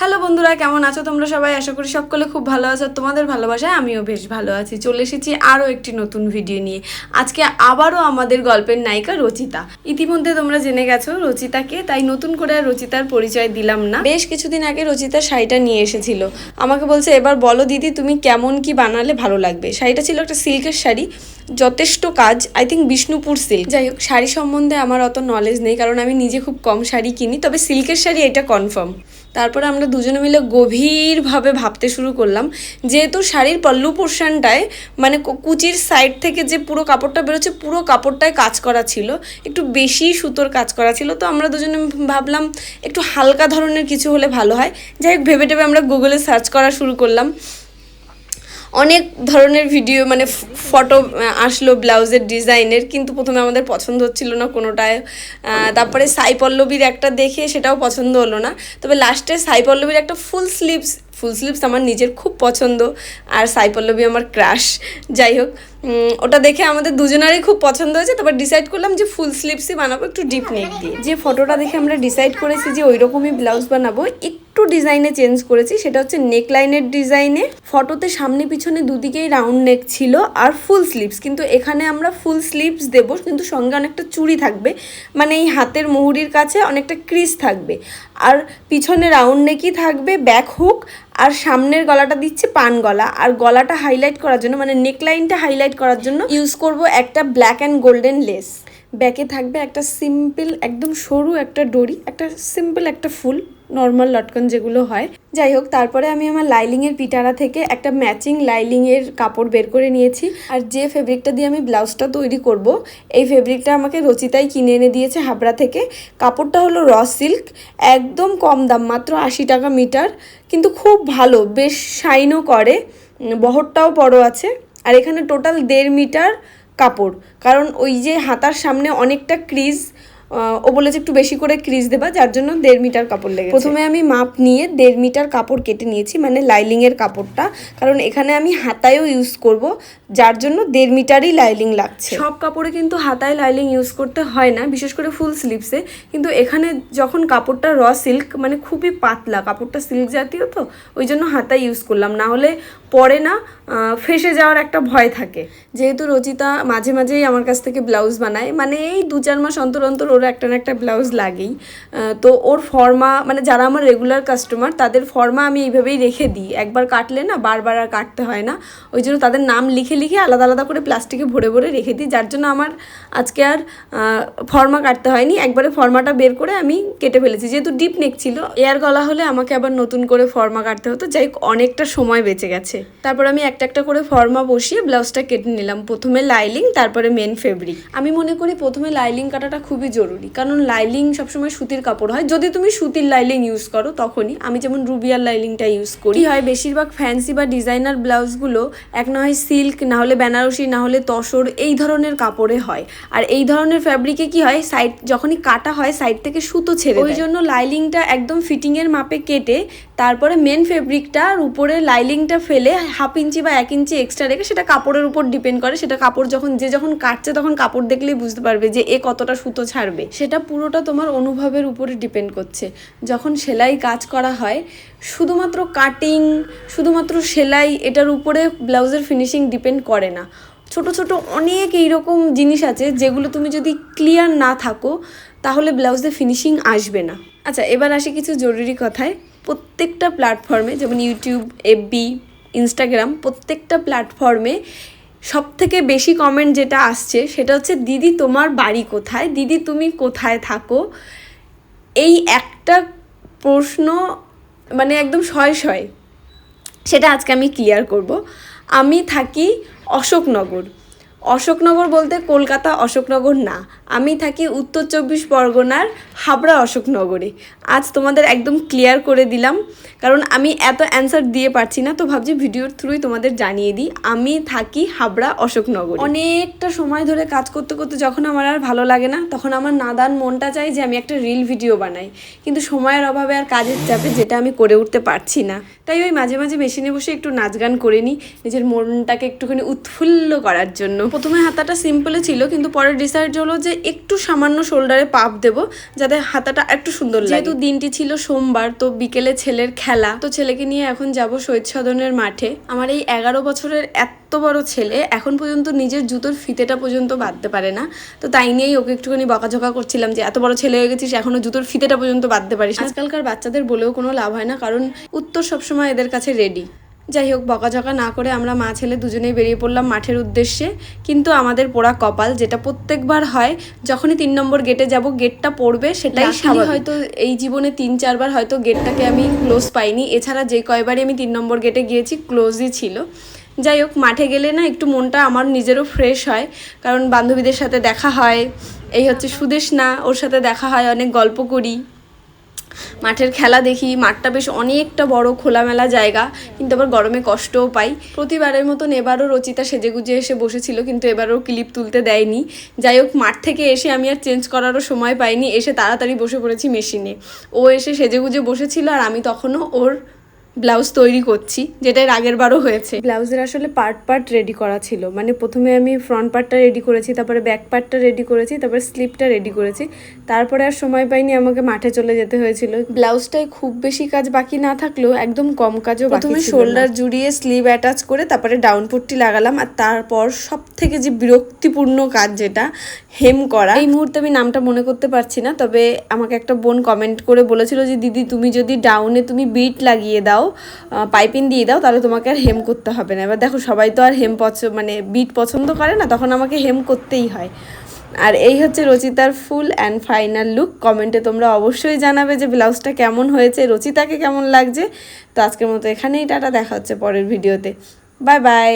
Hello বন্ধুরা, কেমন আছো তোমরা সবাই? আশা করি সকলে খুব ভালো আছো। তোমাদের ভালোবাসায় আমিও বেশ ভালো আছি। চলে এসেছি আরও একটি নতুন ভিডিও নিয়ে। আজকে আবারও আমাদের গল্পের নায়িকা রচিতা। ইতিমধ্যে তোমরা জেনে গেছো রচিতাকে, তাই নতুন করে রচিতার পরিচয় দিলাম না। বেশ কিছুদিন আগে রচিতা শাড়িটা নিয়ে এসেছিল। আমাকে বলছে, এবার বলো দিদি, তুমি কেমন কি বানালে ভালো লাগবে? শাড়িটা ছিল একটা সিল্কের শাড়ি, যথেষ্ট কাজ আই থিঙ্ক বিষ্ণুপুর সিল্ক যাই হোক, শাড়ি সম্বন্ধে আমার অত নলেজ নেই, কারণ আমি নিজে খুব কম শাড়ি কিনি, তবে সিল্কের শাড়ি এটা কনফার্ম তারপরে আমরা দুজনে মিলে গভীরভাবে ভাবতে শুরু করলাম, যেহেতু শাড়ির পল্লু পোর্শনটায় মানে কুচির সাইড থেকে যে পুরো কাপড়টা বেরোচ্ছে, পুরো কাপড়টায় কাজ করা ছিল, একটু বেশি সুতোর কাজ করা ছিল, তো আমরা দুজনে ভাবলাম একটু হালকা ধরনের কিছু হলে ভালো হয়। যাই হোক, ভেবে টেবে আমরা গুগলে সার্চ করা শুরু করলাম। অনেক ধরনের ভিডিও মানে ফটো আসলো ব্লাউজের ডিজাইনের, কিন্তু প্রথমে আমাদের পছন্দ হচ্ছিল না কোনোটায়। তারপরে সাই পল্লবীর একটা দেখে সেটাও পছন্দ হলো না। তবে লাস্টে সাই পল্লবীর একটা ফুল স্লিভস ফুল স্লিভস আমার নিজের খুব পছন্দ আর সাই পল্লবী আমার ক্রাশ। যাই হোক ওটা দেখে আমাদের দুজনারই খুব পছন্দ হয়েছে তারপর ডিসাইড করলাম যে ফুল স্লিভসই বানাবো একটু ডিপ নেক দিয়ে। যে ফটোটা দেখে আমরা ডিসাইড করেছি যে ওই রকমই ব্লাউজ বানাবো, একটু ডিজাইনে চেঞ্জ করেছি, সেটা হচ্ছে নেক লাইনের ডিজাইনে ফটোতে সামনে পিছনে দুদিকেই রাউন্ড নেক ছিল আর ফুল স্লিভস, কিন্তু এখানে আমরা ফুল স্লিভস দেবো, কিন্তু সঙ্গে অনেকটা চুড়ি থাকবে মানে এই হাতের মুহুরির কাছে অনেকটা ক্রিজ থাকবে। আর পিছনে রাউন্ড নেকই থাকবে ব্যাক হুক আর সামনের গলাটা দিচ্ছে পান গলা। আর গলাটা হাইলাইট করার জন্য মানে নেকলাইনটা হাইলাইট করার জন্য ইউজ করব একটা ব্ল্যাক অ্যান্ড গোল্ডেন লেস ব্যাকে থাকবে একটা সিম্পল একদম সরু একটা ডরি একটা সিম্পল একটা ফুল। নর্মাল লটকন যেগুলো হয়। যাই হোক, তারপরে আমি আমার লাইলিংয়ের পিটারা থেকে একটা ম্যাচিং লাইলিংয়ের কাপড় বের করে নিয়েছি। আর যে ফেব্রিকটা দিয়ে আমি ব্লাউজটা তৈরি করব, এই ফেব্রিকটা আমাকে রচিতাই কিনে এনে দিয়েছে হাবড়া থেকে। কাপড়টা হলো র সিল্ক একদম কম দাম, মাত্র আশি টাকা মিটার, কিন্তু খুব ভালো, বেশ শাইনও করে, বহরটাও বড় আছে। আর এখানে টোটাল দেড় মিটার কাপড়, কারণ ওই যে হাতার সামনে অনেকটা ক্রিজ ও বলেছে একটু বেশি করে ক্রিজ দেবা যার জন্য দেড় মিটার কাপড় লেগে প্রথমে আমি মাপ নিয়ে দেড় মিটার কাপড় কেটে নিয়েছি মানে লাইলিংয়ের কাপড়টা কারণ এখানে আমি হাতায়ও ইউজ করব যার জন্য দেড় মিটারই লাইলিং লাগছে। সব কাপড়ে কিন্তু হাতায় লাইলিং ইউজ করতে হয় না বিশেষ করে ফুল স্লিভসে কিন্তু এখানে যখন কাপড়টা র সিল্ক মানে খুবই পাতলা কাপড়টা সিল্ক জাতীয় তো ওই জন্য হাতায় ইউজ করলাম। না হলে পরে না ফেসে যাওয়ার একটা ভয় থাকে। যেহেতু রচিতা মাঝে মাঝেই আমার কাছ থেকে ব্লাউজ বানায় মানে এই দু চার মাস অন্তর অন্তর ওর একটা না একটা ব্লাউজ লাগেই। তো ওর ফর্মা মানে যারা আমার রেগুলার কাস্টমার তাদের ফর্মা আমি এইভাবেই রেখে দিই। একবার কাটলে না বারবার আর কাটতে হয় না। ওই জন্য তাদের নাম লিখে লিখে আলাদা আলাদা করে প্লাস্টিকে ভরে ভরে রেখে দিই। যার জন্য আমার আজকে আর ফর্মা কাটতে হয়নি। একবারে ফর্মাটা বের করে আমি কেটে ফেলেছি। যেহেতু ডিপ নেক ছিল, এয়ার গলা হলে আমাকে আবার নতুন করে ফর্মা কাটতে হতো। যাই অনেকটা সময় বেঁচে গেছে। তারপর আমি একটা একটা করে ফর্মা বসিয়ে ব্লাউজটা কেটে নিলাম। প্রথমে লাইলিং তারপরে মেন ফেব্রিক আমি মনে করি প্রথমে লাইলিং কাটাটা খুবই জরুরি। কারণ লাইলিং সবসময় সুতির কাপড় হয়। যদি তুমি সুতির লাইলিং ইউজ করো তখনই। আমি যেমন রুবিয়ার লাইলিংটা ইউজ করি। হয় বেশিরভাগ ফ্যান্সি বা ডিজাইনার ব্লাউজগুলো এক না হয় সিল্ক না হলে বেনারসি না হলে তসর এই ধরনের কাপড়ে হয়। আর এই ধরনের ফ্যাব্রিকে কি হয় সাইড যখনই কাটা হয় সাইড থেকে সুতো ছেড়ে ওই জন্য লাইলিংটা একদম ফিটিংয়ের মাপে কেটে তারপরে মেন ফেব্রিকটার উপরে লাইলিংটা ফেলে হাফ ইঞ্চি বা এক ইঞ্চি এক্সট্রা রেখে সেটা কাপড়ের উপর ডিপেন্ড করে। সেটা কাপড় যখন যে যখন কাটছে তখন কাপড় দেখলেই বুঝতে পারবে যে এ কতটা সুতো ছাড়বে। সেটা পুরোটা তোমার অনুভবের উপরে ডিপেন্ড করছে। যখন সেলাই কাজ করা হয়, শুধুমাত্র কাটিং শুধুমাত্র সেলাই, এটার উপরে ব্লাউজের ফিনিশিং ডিপেন্ড করে না। ছোট ছোট অনেক এইরকম জিনিস আছে, যেগুলো তুমি যদি ক্লিয়ার না থাকো, তাহলে ব্লাউজে ফিনিশিং আসবে না। আচ্ছা এবার আসি কিছু জরুরি কথায়। প্রত্যেকটা প্ল্যাটফর্মে যেমন ইউটিউব এফবি ইনস্টাগ্রাম প্রত্যেকটা প্ল্যাটফর্মে সব থেকে বেশি কমেন্ট যেটা আসছে, সেটা হচ্ছে, দিদি, তোমার বাড়ি কোথায়? দিদি, তুমি কোথায় থাকো? এই একটা প্রশ্ন মানে একদম শয় শয়, সেটা আজকে আমি ক্লিয়ার করব। আমি থাকি অশোকনগর। অশোকনগর বলতে কলকাতা অশোকনগর না। আমি থাকি উত্তর চব্বিশ পরগনার হাবড়া অশোকনগরে। আজ তোমাদের একদম ক্লিয়ার করে দিলাম। কারণ আমি এত অ্যান্সার দিয়ে পারছি না, তো ভাবছি ভিডিওর থ্রুই তোমাদের জানিয়ে দিই। আমি থাকি হাবড়া অশোকনগর। অনেকটা সময় ধরে কাজ করতে করতে যখন আমার আর ভালো লাগে না, তখন আমার নাদান মনটা চাই যে আমি একটা রিল ভিডিও বানাই। কিন্তু সময়ের অভাবে আর কাজের চাপে যেটা আমি করে উঠতে পারছি না। তাই ওই মাঝে মাঝে মেশিনে বসে একটু নাচ গান করে নিই, নিজের মনটাকে একটুখানি উৎফুল্ল করার জন্য। প্রথমে হাতাটা সিম্পলে ছিল, কিন্তু পরে ডিসাইড হলো যে একটু সামান্য শোল্ডারে পাপ দেবো, যাতে হাতাটা একটু সুন্দর লাগে। যেহেতু দিনটি ছিল সোমবার, তো বিকেলে ছেলের খেলা। তো ছেলেকে নিয়ে এখন যাব শহীদ সদনের মাঠে। আমার এই এগারো বছরের এত বড় ছেলে এখন পর্যন্ত নিজের জুতোর ফিতেটা পর্যন্ত বাঁধতে পারে না। তো তাই নিয়েই ওকে একটুখানি বকাঝকা করছিলাম যে এত বড় ছেলে হয়ে গেছিস এখনও জুতোর ফিতেটা পর্যন্ত বাঁধতে পারিস আজকালকার বাচ্চাদের বলেও কোনো লাভ হয় না কারণ উত্তর সবসময় এদের কাছে রেডি যাই হোক বকাঝকা না করে আমরা মা ছেলে দুজনেই বেরিয়ে পড়লাম মাঠের উদ্দেশ্যে। কিন্তু আমাদের পোড়া কপাল যেটা প্রত্যেকবার হয় যখনই তিন নম্বর গেটে যাব গেটটা পড়বে সেটাই হয়তো এই জীবনে তিন চারবার হয়তো গেটটাকে আমি ক্লোজ পাইনি। এছাড়া যে কয়বারই আমি তিন নম্বর গেটে গিয়েছি ক্লোজই ছিল। যাই হোক, মাঠে গেলে না একটু মনটা আমার নিজেরও ফ্রেশ হয়। কারণ বান্ধবীদের সাথে দেখা হয়, এই হচ্ছে সুদেশ না ওর সাথে দেখা হয়, অনেক গল্প করি। মাঠের খেলা দেখি, মাঠটা বেশ অনেকটা বড়, খোলামেলা জায়গা, কিন্তু আবার গরমে কষ্টও পাই। প্রতিবারের মতন এবারও রচিতা সেজেগুজে এসে বসেছিল, কিন্তু এবারও ক্লিপ তুলতে দেয়নি। যাই হোক, মাঠ থেকে এসে আমি আর চেঞ্জ করারও সময় পাইনি, এসে তাড়াতাড়ি বসে পড়েছি মেশিনে ও এসে সেজেগুজে বসেছিল, আর আমি তখনও ওর ব্লাউজ তৈরি করছি যেটা এর আগের বারও হয়েছে। ব্লাউজের আসলে পার্ট পার্ট রেডি করা ছিল। মানে প্রথমে আমি ফ্রন্ট পার্টটা রেডি করেছি তারপরে ব্যাক পার্টটা রেডি করেছি তারপরে স্লিপটা রেডি করেছি। তারপরে আর সময় পাইনি আমাকে মাঠে চলে যেতে হয়েছিল। ব্লাউজটায় খুব বেশি কাজ বাকি না থাকলেও একদম কম কাজও প্রথমে শোল্ডার জুড়িয়ে স্লিভ অ্যাটাচ করে তারপরে ডাউন পট্টি লাগালাম আর তারপর সব থেকে যে বিরক্তিপূর্ণ কাজ যেটা হেম করা। এই মুহূর্তে আমি নামটা মনে করতে পারছি না তবে আমাকে একটা বোন কমেন্ট করে বলেছিল যে দিদি তুমি যদি ডাউনে তুমি বিট লাগিয়ে দাও পাইপিং দিয়ে দাও, তাহলে তোমাকে আর হেম করতে হবে না। এবার দেখো, সবাই তো আর হেম পছ মানে বিট পছন্দ করে না, তখন আমাকে হেম করতেই হয়। আর এই হচ্ছে রচিতার ফুল অ্যান্ড ফাইনাল লুক কমেন্টে তোমরা অবশ্যই জানাবে যে ব্লাউজটা কেমন হয়েছে, রচিতাকে কেমন লাগছে। তো আজকের মতো এখানেই টাটা, দেখা হচ্ছে পরের ভিডিওতে। Bye bye.